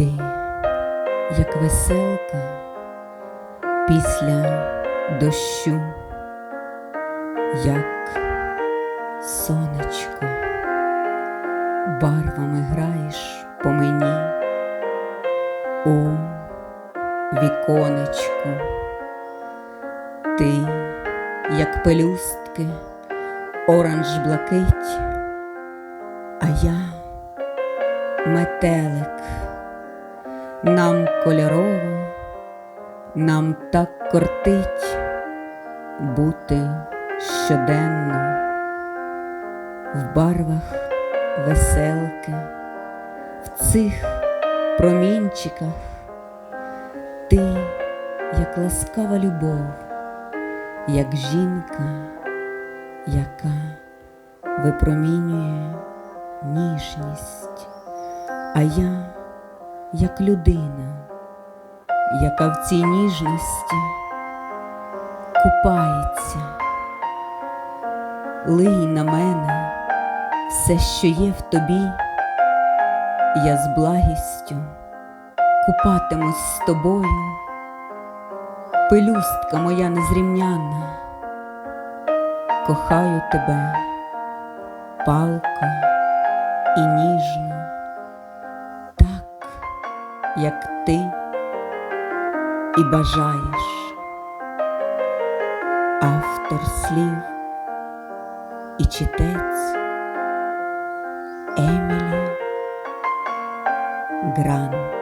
Ти, як веселка після дощу, як сонечко, барвами граєш по мені, у віконечку, ти, як пелюстки, оранж блакить, а я метелик, нам кольорово, нам так кортить бути щоденно. В барвах веселки, в цих промінчиках ти, як ласкава любов, як жінка, яка випромінює ніжність, а я як людина, яка в цій ніжності купається, лий на мене все, що є в тобі, я з благістю купатимусь з тобою, пелюстка моя незрівнянна, кохаю тебе палко і ніжно, як ти і бажаєш, автор слів і читець Емілі Грант.